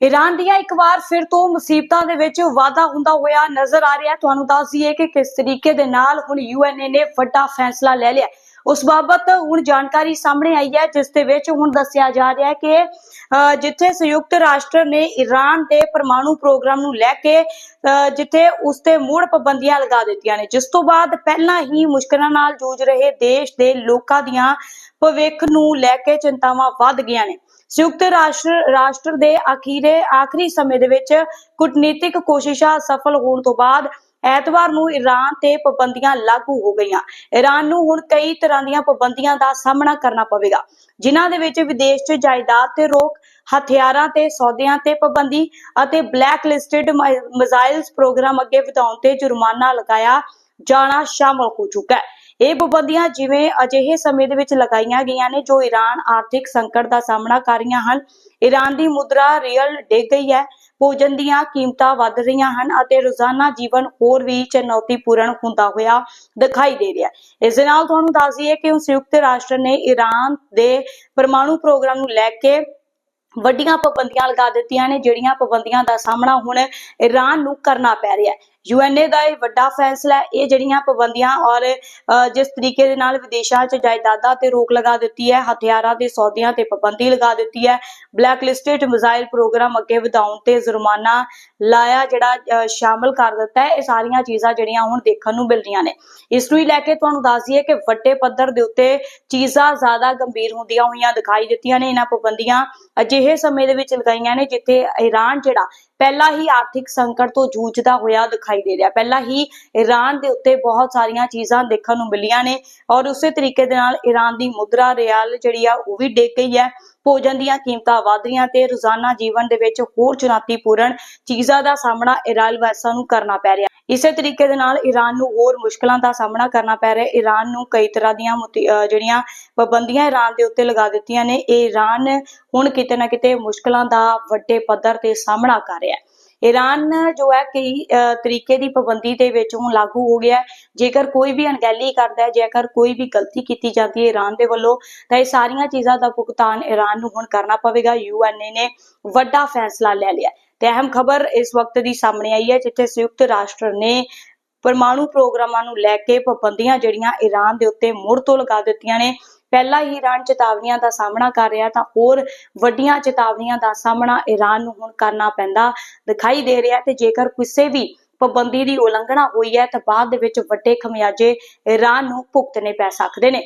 Iran ਦੀਆਂ ਇੱਕ ਵਾਰ ਫਿਰ ਤੋਂ ਮੁਸੀਬਤਾਂ ਦੇ ਵਿੱਚ ਵਾਧਾ ਹੁੰਦਾ ਹੋਇਆ ਨਜ਼ਰ ਆ ਰਿਹਾ ਤੁਹਾਨੂੰ ਦੱਸ ਦਈਏ ਕਿ ਕਿਸ ਤਰੀਕੇ ਦੇ ਨਾਲ ਹੁਣ ਯੂਐਨਏ ਨੇ ਵੱਡਾ ਫੈਸਲਾ ਲੈ ਲਿਆ ਉਸ ਬਾਬਤ ਹੁਣ ਜਾਣਕਾਰੀ ਸਾਹਮਣੇ ਆਈ ਹੈ ਜਿਸ ਦੇ ਵਿੱਚ ਹੁਣ ਦੱਸਿਆ ਜਾ ਰਿਹਾ ਹੈ ਕਿ ਅ, ਜਿੱਥੇ ਸੰਯੁਕਤ ਰਾਸ਼ਟਰ ਨੇ ਈਰਾਨ ਦੇ ਪਰਮਾਣੂ ਪ੍ਰੋਗਰਾਮ ਨੂੰ ਲੈ ਕੇ ਅ, ਜਿੱਥੇ ਉਸ ਤੇ ਮੁੜ ਪਾਬੰਦੀਆਂ ਲਗਾ ਦਿੱਤੀਆਂ ਨੇ। ਜਿਸ ਤੋਂ ਬਾਅਦ ਪਹਿਲਾਂ ਹੀ ਮੁਸ਼ਕਲਾਂ ਨਾਲ ਜੂਝ ਰਹੇ ਦੇਸ਼ ਦੇ ਲੋਕਾਂ ਦੀਆਂ ਭਵਿੱਖ ਨੂੰ ਲੈ ਕੇ ਚਿੰਤਾਵਾਂ ਵੱਧ ਗਈਆਂ ਨੇ। ਸੰਯੁਕਤ ਰਾਸ਼ਟਰ ਰਾਸ਼ਟਰ ਦੇ ਅਖੀਰੇ, ਆਖਰੀ ਸਮੇਂ ਦੇ ਵਿੱਚ ਕੂਟਨੀਤਿਕ ਕੋਸ਼ਿਸ਼ਾਂ ਸਫਲ ਹੋਣ ਤੋਂ ਬਾਅਦ ਐਤਵਾਰ ਨੂੰ ਈਰਾਨ ਤੇ ਪਾਬੰਦੀਆਂ ਲਾਗੂ ਹੋ ਗਈਆਂ। ਈਰਾਨ ਨੂੰ ਹੁਣ ਕਈ ਤਰ੍ਹਾਂ ਦੀਆਂ ਪਾਬੰਦੀਆਂ ਦਾ ਸਾਹਮਣਾ ਕਰਨਾ ਪਵੇਗਾ, ਜਿਨ੍ਹਾਂ ਦੇ ਵਿੱਚ ਵਿਦੇਸ਼ 'ਚ ਜਾਇਦਾਦ ਤੇ ਰੋਕ, ਹਥਿਆਰਾਂ ਤੇ ਸੌਦਿਆਂ ਤੇ ਪਾਬੰਦੀ ਅਤੇ ਬਲੈਕ ਲਿਸਟਡ ਮਿਜ਼ਾਈਲਸ ਪ੍ਰੋਗਰਾਮ ਅੱਗੇ ਵਧਾਉਣ ਤੇ ਜੁਰਮਾਨਾ ਲਗਾਇਆ ਜਾਣਾ ਸ਼ਾਮਲ ਹੋ ਚੁੱਕਾ ਹੈ। ਇਹ ਪਾਬੰਦੀਆਂ ਜਿਵੇਂ ਅਜਿਹੇ ਸਮੇਂ ਦੇ ਵਿੱਚ ਲਗਾਈਆਂ ਗਈਆਂ ਨੇ ਜੋ ਈਰਾਨ ਆਰਥਿਕ ਸੰਕਟ ਦਾ ਸਾਹਮਣਾ ਕਰ ਰਹੀਆਂ ਹਨ। ਈਰਾਨ ਦੀ ਮੁਦਰਾ ਰੀਅਲ ਡਿੱਗ ਗਈ ਹੈ। ਭੋਜਨ ਦੀਆਂ ਕੀਮਤਾਂ ਵੱਧ ਰਹੀਆਂ ਹਨ ਅਤੇ ਰੋਜ਼ਾਨਾ ਜੀਵਨ ਹੋਰ ਵੀ ਚੁਣੌਤੀਪੂਰਨ ਹੁੰਦਾ ਹੋਇਆ ਦਿਖਾਈ ਦੇ ਰਿਹਾ ਹੈ। ਇਸ ਦੇ ਨਾਲ ਤੁਹਾਨੂੰ ਦੱਸ ਦਈਏ ਕਿ ਸੰਯੁਕਤ ਰਾਸ਼ਟਰ ਨੇ ਈਰਾਨ ਦੇ ਪਰਮਾਣੂ ਪ੍ਰੋਗਰਾਮ ਨੂੰ ਲੈ ਕੇ ਵੱਡੀਆਂ ਪਾਬੰਦੀਆਂ ਲਗਾ ਦਿੱਤੀਆਂ ਨੇ, ਜਿਹੜੀਆਂ ਪਾਬੰਦੀਆਂ ਦਾ ਸਾਹਮਣਾ ਹੁਣ ਈਰਾਨ ਨੂੰ ਕਰਨਾ ਪੈ ਰਿਹਾ ਹੈ। ਯੂਐਨਏ ਦਾ ਇਹ ਵੱਡਾ ਫੈਸਲਾ ਇਹ ਜਿਹੜੀਆਂ ਪਾਬੰਦੀਆਂ ਔਰ ਜਿਸ ਤਰੀਕੇ ਦੇ ਨਾਲ ਵਿਦੇਸ਼ਾਂ 'ਚ ਜਾਇਦਾਦਾਂ ਤੇ ਰੋਕ ਲਗਾ ਦਿੱਤੀ ਹੈ, ਹਥਿਆਰਾਂ ਦੇ ਸੌਦਿਆਂ ਤੇ ਪਾਬੰਦੀ ਲਗਾ ਦਿੱਤੀ ਹੈ ਬਲੈਕ ਲਿਸਟਡ ਮਿਜ਼ਾਈਲ ਪ੍ਰੋਗਰਾਮ ਅੱਗੇ ਵਧਾਉਣ ਤੇ ਜੁਰਮਾਨਾ ਲਾਇਆ ਜਿਹੜਾ ਸ਼ਾਮਲ ਕਰ ਦਿੱਤਾ ਹੈ। ਇਹ ਸਾਰੀਆਂ ਚੀਜ਼ਾਂ ਜਿਹੜੀਆਂ ਹੁਣ ਦੇਖਣ ਨੂੰ ਮਿਲ ਰਹੀਆਂ ਨੇ। ਇਸ ਨੂੰ ਹੀ ਲੈ ਕੇ ਤੁਹਾਨੂੰ ਦੱਸ ਦਈਏ ਕਿ ਵੱਡੇ ਪੱਧਰ ਦੇ ਉੱਤੇ ਚੀਜ਼ਾਂ ਜ਼ਿਆਦਾ ਗੰਭੀਰ ਹੁੰਦੀਆਂ ਹੋਈਆਂ ਦਿਖਾਈ ਦਿੱਤੀਆਂ ਨੇ। ਇਹਨਾਂ ਪਾਬੰਦੀਆਂ ਅਜਿਹੇ ਸਮੇਂ ਦੇ ਵਿੱਚ ਲਗਾਈਆਂ ਨੇ ਜਿੱਥੇ ਈਰਾਨ ਜਿਹੜਾ ਪਹਿਲਾਂ ਹੀ ਆਰਥਿਕ ਸੰਕਟ ਤੋਂ ਜੂਝਦਾ ਹੋਇਆ ਦਿਖਾਈ ਦੇ ਰਿਹਾ। ਪਹਿਲਾਂ ਹੀ ਈਰਾਨ ਦੇ ਉੱਤੇ ਬਹੁਤ ਸਾਰੀਆਂ ਚੀਜ਼ਾਂ ਦੇਖਣ ਨੂੰ ਮਿਲੀਆਂ ਨੇ ਔਰ ਉਸੇ ਤਰੀਕੇ ਦੇ ਨਾਲ ਈਰਾਨ ਦੀ ਮੁਦਰਾ ਰਿਆਲ ਜਿਹੜੀ ਆ, ਉਹ ਵੀ ਡਿੱਗ ਗਈ ਹੈ। ਭੋਜਨ ਦੀਆਂ ਕੀਮਤਾਂ ਵਧ ਰਹੀਆਂ ਤੇ ਰੋਜ਼ਾਨਾ ਜੀਵਨ ਦੇ ਵਿੱਚ ਹੋਰ ਚੁਣੌਤੀਪੂਰਨ ਚੀਜ਼ਾਂ ਦਾ ਸਾਹਮਣਾ ਈਰਾਨ ਵਾਸੀਆਂ ਨੂੰ ਕਰਨਾ ਪੈ ਰਿਹਾ। ਇਸੇ ਤਰੀਕੇ ਦੇ ਨਾਲ ਈਰਾਨ ਨੂੰ ਹੋਰ ਮੁਸ਼ਕਲਾਂ ਦਾ ਸਾਹਮਣਾ ਕਰਨਾ ਪੈ ਰਿਹਾ। ਈਰਾਨ ਨੂੰ ਕਈ ਤਰ੍ਹਾਂ ਦੀਆਂ ਜਿਹੜੀਆਂ ਪਾਬੰਦੀਆਂ ਈਰਾਨ ਦੇ ਉੱਤੇ ਲਗਾ ਦਿੱਤੀਆਂ ਨੇ, ਇਹ ਈਰਾਨ ਹੁਣ ਕਿਤੇ ਨਾ ਕਿਤੇ ਮੁਸ਼ਕਲਾਂ ਦਾ ਵੱਡੇ ਪੱਧਰ ਤੇ ਸਾਹਮਣਾ ਕਰ ਰਿਹਾ ਹੈ। ਈਰਾਨ ਜੋ ਹੈ ਕਈ ਤਰੀਕੇ ਦੀ ਪਾਬੰਦੀ ਦੇ ਵਿੱਚ ਹੁਣ ਲਾਗੂ ਹੋ ਗਿਆ ਜੇਕਰ ਕੋਈ ਵੀ ਅਣਗਹਿਲੀ ਕਰਦਾ ਹੈ, ਜੇਕਰ ਕੋਈ ਵੀ ਗਲਤੀ ਕੀਤੀ ਜਾਂਦੀ ਹੈ ਈਰਾਨ ਦੇ ਵੱਲੋਂ, ਤਾਂ ਇਹ ਸਾਰੀਆਂ ਚੀਜ਼ਾਂ ਦਾ ਭੁਗਤਾਨ ਈਰਾਨ ਨੂੰ ਹੁਣ ਕਰਨਾ ਪਵੇਗਾ। ਯੂਐਨਏ ਨੇ ਵੱਡਾ ਫੈਸਲਾ ਲੈ ਲਿਆ ਤੇ ਅਹਿਮ ਖਬਰ ਇਸ ਵਕਤ ਦੀ ਸਾਹਮਣੇ ਆਈ ਹੈ, ਜਿੱਥੇ ਸੰਯੁਕਤ ਰਾਸ਼ਟਰ ਨੇ ਪਰਮਾਣੂ ਪ੍ਰੋਗਰਾਮਾਂ ਨੂੰ ਲੈ ਕੇ ਪਾਬੰਦੀਆਂ ਜਿਹੜੀਆਂ ਈਰਾਨ ਦੇ ਉੱਤੇ ਮੁੜ ਤੋਂ ਲਗਾ ਦਿੱਤੀਆਂ ਨੇ ਪਹਿਲਾਂ ਹੀ ਈਰਾਨ ਚੇਤਾਵਨੀਆਂ ਦਾ ਸਾਹਮਣਾ ਕਰ ਰਿਹਾ ਤਾਂ ਹੋਰ ਵੱਡੀਆਂ ਚੇਤਾਵਨੀਆਂ ਦਾ ਸਾਹਮਣਾ ਈਰਾਨ ਨੂੰ ਹੁਣ ਕਰਨਾ ਪੈਂਦਾ ਦਿਖਾਈ ਦੇ ਰਿਹਾ ਤੇ ਜੇਕਰ ਕਿਸੇ ਵੀ ਪਾਬੰਦੀ ਦੀ ਉਲੰਘਣਾ ਹੋਈ ਹੈ ਤਾਂ ਬਾਅਦ ਦੇ ਵਿੱਚ ਵੱਡੇ ਖਮਿਆਜੇ ਈਰਾਨ ਨੂੰ ਭੁਗਤਣੇ ਪੈ ਸਕਦੇ ਨੇ।